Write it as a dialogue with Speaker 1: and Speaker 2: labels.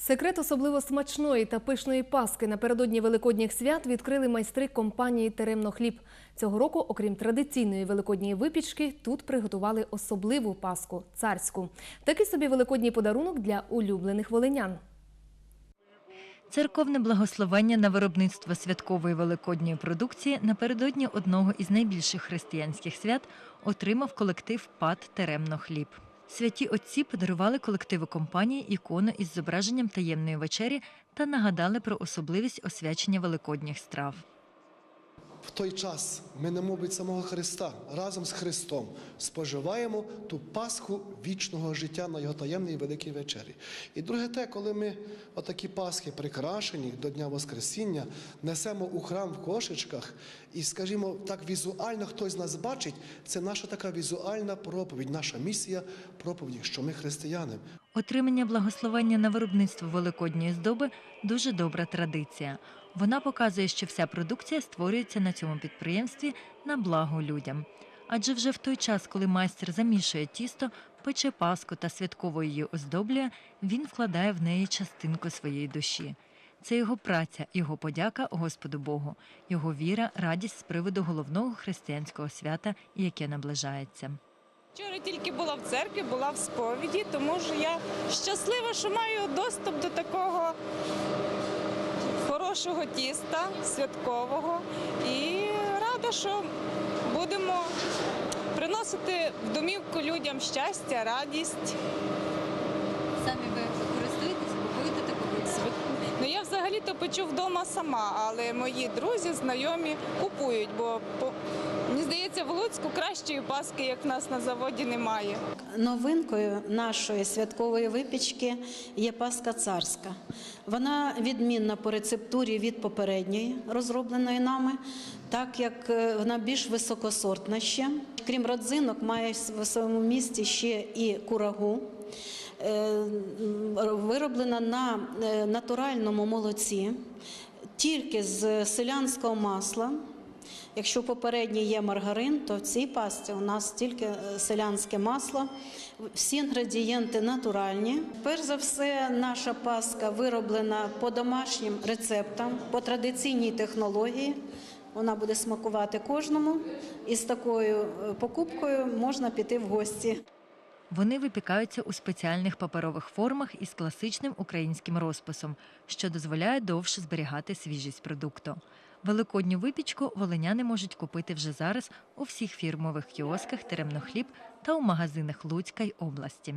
Speaker 1: Секрет особливо смачної та пишної паски напередодні великодніх свят відкрили майстри компанії Теремно хліб. Цього року, окрім традиційної великодньої випічки, тут приготували особливу паску царську. Такий собі великодній подарунок для улюблених волинян.
Speaker 2: Церковне благословення на виробництво святкової великодньої продукції напередодні одного із найбільших християнських свят отримав колектив ПАД Теремно хліб. Святі отці подарували колективу компанії ікону із зображенням таємної вечері та нагадали про особливість освячення великодніх страв.
Speaker 3: В той час ми, немов від самого Христа, разом з Христом споживаємо ту Пасху вічного життя на його таємній великій вечері. І друге те, коли ми отакі Пасхи прикрашені до Дня Воскресіння, несемо у храм в кошечках, і, скажімо, так візуально хтось нас бачить, це наша така візуальна проповідь, наша місія проповіді, що ми християни.
Speaker 2: Отримання благословення на виробництво великодньої здоби дуже добра традиція. Вона показує, що вся продукція створюється на цьому підприємстві на благо людям. Адже вже в той час, коли майстер замішує тісто, пече паску та святково її оздоблює, він вкладає в неї частинку своєї душі. Це його праця, його подяка Господу Богу, його віра, радість з приводу головного християнського свята, яке наближається.
Speaker 4: Вчора тільки була в церкві, була в сповіді, тому що я щаслива, що маю доступ до такого хорошого тіста, святкового. І рада, що будемо приносити в домівку людям щастя, радість.
Speaker 2: Самі
Speaker 4: взагалі-то печу вдома сама, але мої друзі, знайомі купують, бо мені здається, в Луцьку кращої паски, як в нас на заводі, немає.
Speaker 5: Новинкою нашої святкової випічки є паска царська. Вона відмінна по рецептурі від попередньої, розробленої нами, так як е, вона більш високосортна ще. Крім родзинок, має в своєму місті ще і курагу. Е, Вироблена на е, натуральному молоці, тільки з селянського масла. Якщо попередній є маргарин, то в цій пасті у нас тільки е, селянське масло. Всі інгредієнти натуральні. Перш за все, наша паска вироблена по домашнім рецептам, по традиційній технології. Вона буде смакувати кожному, і з такою покупкою можна піти в гості.
Speaker 2: Вони випікаються у спеціальних паперових формах із класичним українським розписом, що дозволяє довше зберігати свіжість продукту. Великодню випічку волиняни можуть купити вже зараз у всіх фірмових кіосках Теремнохліб та у магазинах Луцька й області.